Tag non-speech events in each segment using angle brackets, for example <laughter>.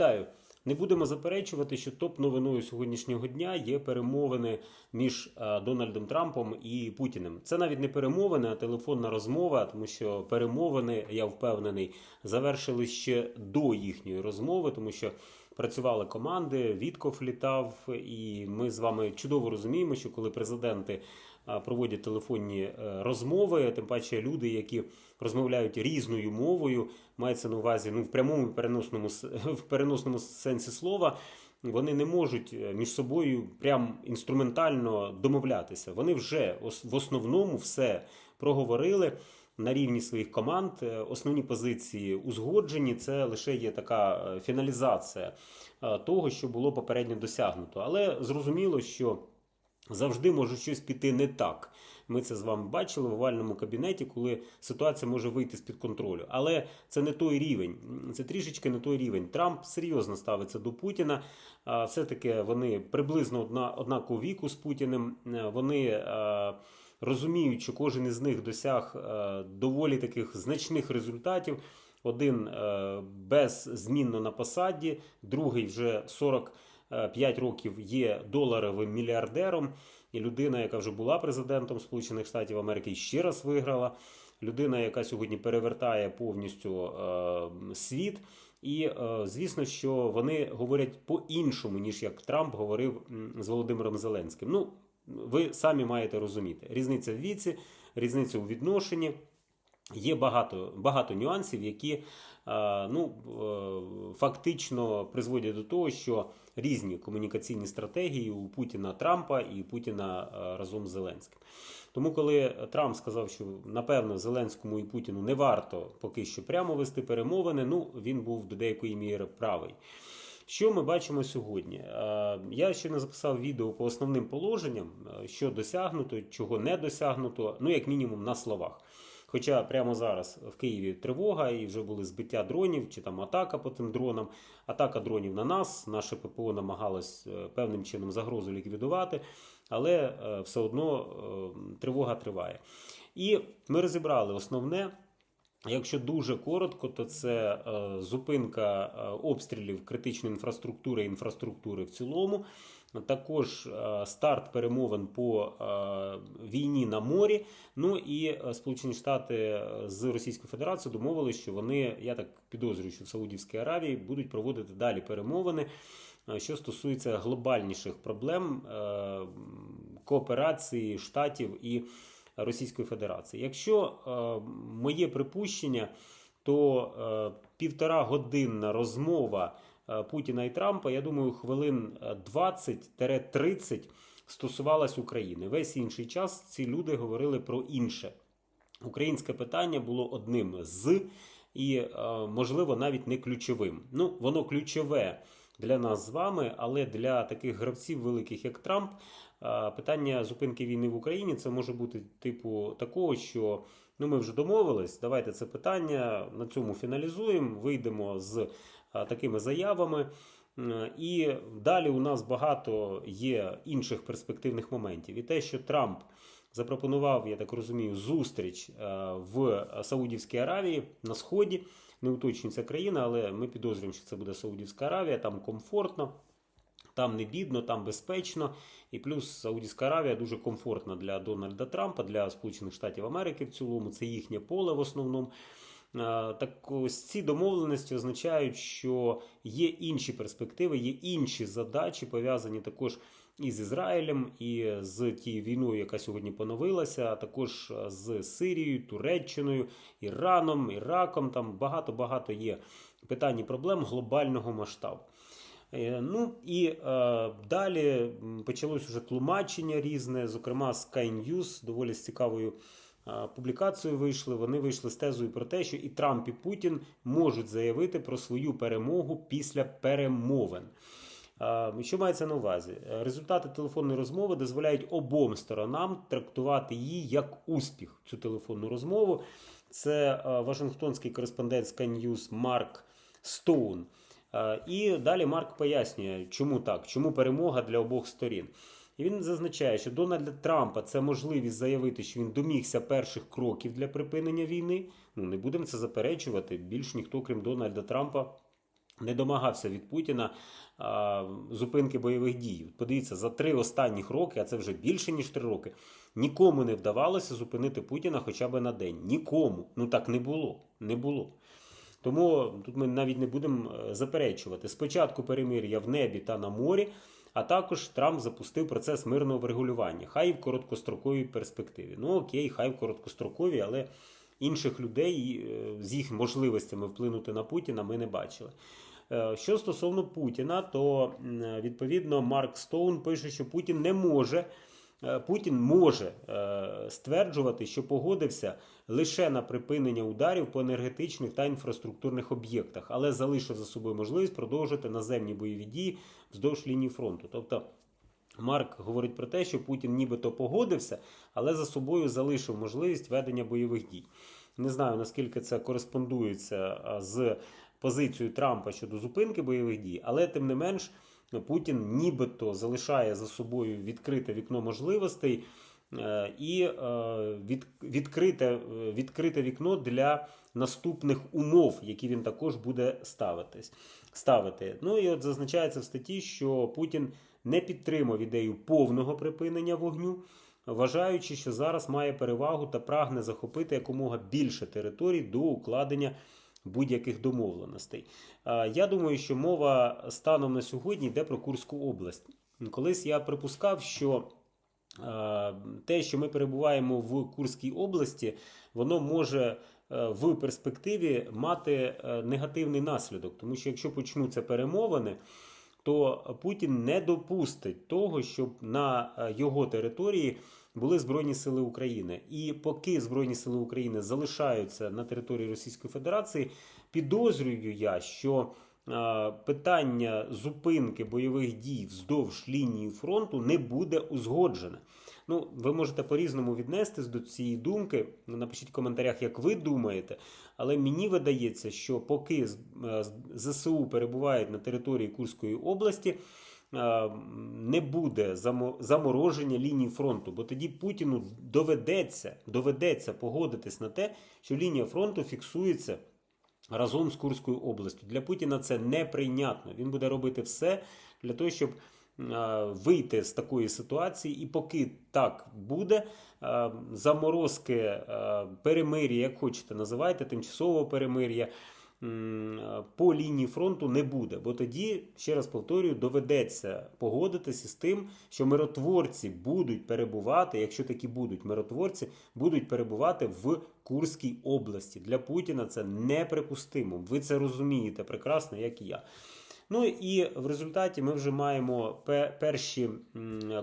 Вітаю. Не будемо заперечувати, що топ-новиною сьогоднішнього дня є перемовини між е, Дональдом Трампом і Путіним. Це навіть не перемовини, а телефонна розмова, тому що перемовини, я впевнений, завершились ще до їхньої розмови, тому що працювали команди, Вітков літав, і ми з вами чудово розуміємо, що коли президенти проводять телефонні е, розмови, тим паче люди, які розмовляють різною мовою, мається на увазі ну в прямому переносному <laughs> в переносному сенсі слова. Вони не можуть е, між собою прям інструментально домовлятися. Вони вже в основному все проговорили на рівні своїх команд. Е, Основні позиції узгоджені. Це лише є така е, фіналізація е, того, що було попередньо досягнуто. Але зрозуміло, що завжди може щось піти не так. Ми це з вами бачили в овальному кабінеті, коли ситуація може вийти з-під контролю. Але це не той рівень. Це трішечки не той рівень. Трамп серйозно ставиться до Путіна. Все-таки вони приблизно одна, однакового віку з Путіним. Вони е, розуміють, що кожен із них досяг е, доволі таких значних результатів. Один е, беззмінно на посаді, другий вже 45 років є доларовим мільярдером. І людина, яка вже була президентом Сполучених Штатів Америки, ще раз виграла. Людина, яка сьогодні перевертає повністю е, світ. І е, звісно, що вони говорять по-іншому, ніж як Трамп говорив з Володимиром Зеленським. Ну, ви самі маєте розуміти. Різниця в віці, різниця у відношенні. Є багато, багато нюансів, які е, ну, е, фактично призводять до того, що різні комунікаційні стратегії у Путіна Трампа і Путіна е, разом з Зеленським. Тому, коли Трамп сказав, що напевно Зеленському і Путіну не варто поки що прямо вести перемовини, ну він був до деякої міри правий. Що ми бачимо сьогодні? Е, Я ще не записав відео по основним положенням, е, що досягнуто, чого не досягнуто, ну як мінімум на словах. Хоча прямо зараз в Києві тривога і вже були збиття дронів чи там атака по тим дронам, атака дронів на нас. Наше ППО намагалось е, певним чином загрозу ліквідувати, але все одно тривога триває. І ми розібрали основне. Якщо дуже коротко, то це е, зупинка е, обстрілів критичної інфраструктури інфраструктури в цілому. Також е, старт перемовин по війні на морі. Ну і Сполучені Штати з Російською Федерацією домовилися, що вони, я так підозрюю, що в Саудівській Аравії будуть проводити далі перемовини, що стосується глобальніших проблем кооперації штатів і Російської Федерації. Якщо е, моє припущення, то е, півтора годинна розмова е, Путіна і Трампа, я думаю, хвилин е, 20-30 стосувалась України. Весь інший час ці люди говорили про інше. Українське питання було одним з і, можливо, навіть не ключовим. Ну, воно ключове для нас з вами, але для таких гравців великих, як Трамп, питання зупинки війни в Україні це може бути типу такого, що ну ми вже домовились. Давайте це питання на цьому фіналізуємо. Вийдемо з такими заявами. І далі у нас багато є інших перспективних моментів. І те, що Трамп запропонував, я так розумію, зустріч в Саудівській Аравії на сході. Не уточнюється країна, але ми підозрюємо, що це буде Саудівська Аравія, там комфортно. Там не бідно, там безпечно, і плюс Саудівська Аравія дуже комфортна для Дональда Трампа, для Сполучених Штатів Америки в цілому. Це їхнє поле в основному. Так ось ці домовленості означають, що є інші перспективи, є інші задачі, пов'язані також і з Ізраїлем, і з тією війною, яка сьогодні поновилася, а також з Сирією, Туреччиною, Іраном, Іраком. Там багато-багато є питань і проблем глобального масштабу. Е, Ну і е, далі почалось уже тлумачення різне, зокрема Sky News, доволі з цікавою е, публікацією вийшли. Вони вийшли з тезою про те, що і Трамп, і Путін можуть заявити про свою перемогу після перемовин. Е, Що мається на увазі? Е, Результати телефонної розмови дозволяють обом сторонам трактувати її як успіх. Цю телефонну розмову. Це е, Вашингтонський кореспондент Sky News Марк Стоун. Е, І далі Марк пояснює, чому так, чому перемога для обох сторін. І він зазначає, що Дональда Трампа це можливість заявити, що він домігся перших кроків для припинення війни. Ну не будемо це заперечувати. Більш ніхто, крім Дональда Трампа, не домагався від Путіна а, зупинки бойових дій. Подивіться, за три останніх роки, а це вже більше ніж три роки, нікому не вдавалося зупинити Путіна хоча б на день. Нікому. Ну так не було. Не було. Тому тут ми навіть не будемо е, заперечувати. Спочатку перемир'я в небі та на морі, а також Трамп запустив процес мирного врегулювання. Хай в короткостроковій перспективі. Ну окей, хай в короткостроковій, але інших людей е, з їх можливостями вплинути на Путіна ми не бачили. Е, Що стосовно Путіна, то відповідно Марк Стоун пише, що Путін не може. е, Путін може е, стверджувати, що погодився лише на припинення ударів по енергетичних та інфраструктурних об'єктах, але залишив за собою можливість продовжити наземні бойові дії вздовж лінії фронту. Тобто Марк говорить про те, що Путін нібито погодився, але за собою залишив можливість ведення бойових дій. Не знаю наскільки це кореспондується з позицією Трампа щодо зупинки бойових дій, але тим не менш Путін нібито залишає за собою відкрите вікно можливостей е, і е, від, відкрите, е, відкрите вікно для наступних умов, які він також буде ставитись, ставити. Ну і от зазначається в статті, що Путін не підтримав ідею повного припинення вогню, вважаючи, що зараз має перевагу та прагне захопити якомога більше територій до укладення будь-яких домовленостей. Я думаю, що мова станом на сьогодні йде про Курську область. Колись я припускав, що те, що ми перебуваємо в Курській області, воно може е, в перспективі мати е, негативний наслідок, тому що якщо почнуться перемовини, то Путін не допустить того, щоб на е, його території були Збройні Сили України. І поки Збройні Сили України залишаються на території Російської Федерації, підозрюю я, що питання зупинки бойових дій вздовж лінії фронту не буде узгоджене. Ну, ви можете по-різному віднестись до цієї думки. Напишіть в коментарях, як ви думаєте. Але мені видається, що поки ЗСУ перебувають на території Курської області, не буде замороження лінії фронту, бо тоді Путіну доведеться, доведеться погодитись на те, що лінія фронту фіксується разом з Курською областю. Для Путіна це неприйнятно. Він буде робити все для того, щоб е, вийти з такої ситуації, і поки так буде, е, заморозки, е, перемир'я, як хочете називайте, тимчасового перемир'я. По лінії фронту не буде, бо тоді, ще раз повторюю, доведеться погодитися з тим, що миротворці будуть перебувати, якщо такі будуть миротворці, будуть перебувати в Курській області. Для Путіна це неприпустимо. Ви це розумієте прекрасно, як і я. Ну і в результаті ми вже маємо перші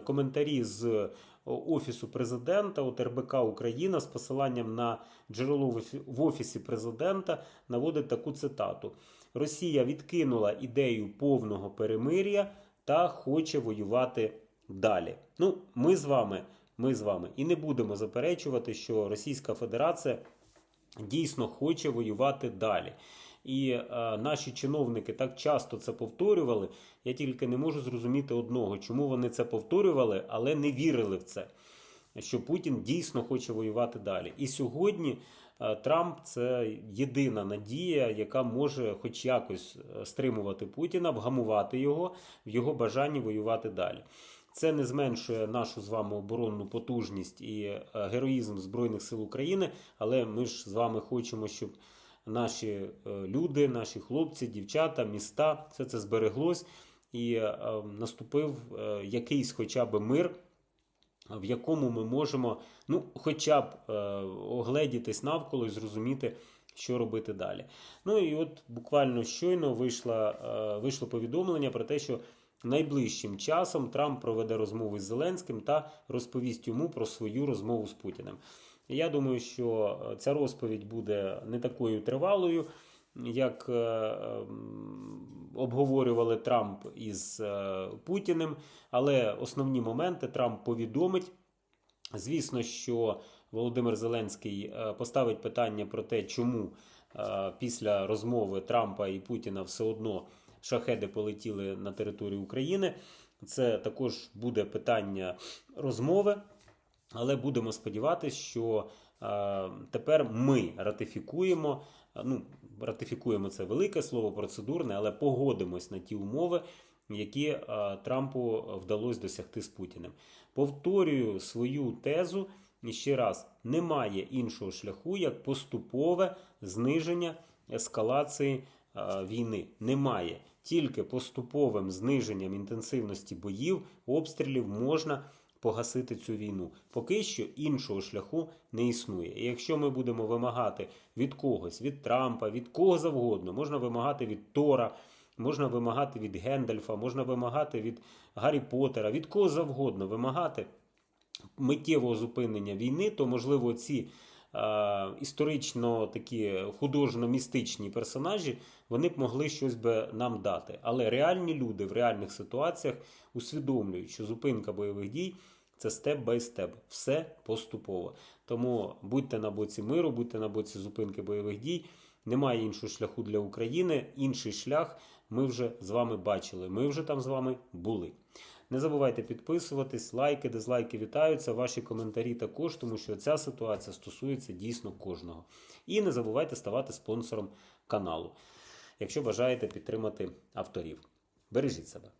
коментарі з Офісу президента от РБК Україна з посиланням на джерело в офісі президента наводить таку цитату: Росія відкинула ідею повного перемир'я та хоче воювати далі. Ну, ми з вами, ми з вами і не будемо заперечувати, що Російська Федерація дійсно хоче воювати далі. І е, наші чиновники так часто це повторювали. Я тільки не можу зрозуміти одного, чому вони це повторювали, але не вірили в це. Що Путін дійсно хоче воювати далі. І сьогодні е, Трамп це єдина надія, яка може хоч якось е, стримувати Путіна, вгамувати його в його бажанні воювати далі. Це не зменшує нашу з вами оборонну потужність і е, героїзм Збройних сил України, але ми ж з вами хочемо, щоб наші е, люди, наші хлопці, дівчата, міста, все це збереглось і е, наступив е, якийсь хоча б мир, в якому ми можемо, ну, хоча б е, огледітись навколо і зрозуміти, що робити далі. Ну і от буквально щойно вийшло, вийшло повідомлення про те, що найближчим часом Трамп проведе розмову з Зеленським та розповість йому про свою розмову з Путіним. Я думаю, що е, ця розповідь буде не такою тривалою, як е, ем, обговорювали Трамп із е, Путіним, але основні моменти Трамп повідомить. Звісно, що Володимир Зеленський поставить питання про те, чому після розмови Трампа і Путіна все одно шахеди полетіли на територію України. Це також буде питання розмови, але будемо сподіватися, що е, тепер ми ратифікуємо. е, Ну, ратифікуємо це велике слово процедурне, але погодимось на ті умови, які е, Трампу вдалося досягти з Путіним. Повторюю свою тезу ще раз: немає іншого шляху, як поступове зниження ескалації е, війни. Немає. Тільки поступовим зниженням інтенсивності боїв, обстрілів можна погасити цю війну. Поки що іншого шляху не існує. І якщо ми будемо вимагати від когось, від Трампа, від кого завгодно, можна вимагати від Тора, можна вимагати від Гендальфа, можна вимагати від Гаррі Поттера, від кого завгодно вимагати миттєвого зупинення війни, то можливо ці е, історично такі художньо-містичні персонажі вони б могли щось би нам дати. Але реальні люди в реальних ситуаціях усвідомлюють, що зупинка бойових дій це степ бай степ, все поступово. Тому будьте на боці миру, будьте на боці зупинки бойових дій. Немає іншого шляху для України. Інший шлях ми вже з вами бачили. Ми вже там з вами були. Не забувайте підписуватись, лайки, дизлайки вітаються. Ваші коментарі також, тому що ця ситуація стосується дійсно кожного. І не забувайте ставати спонсором каналу, якщо бажаєте підтримати авторів. Бережіть себе.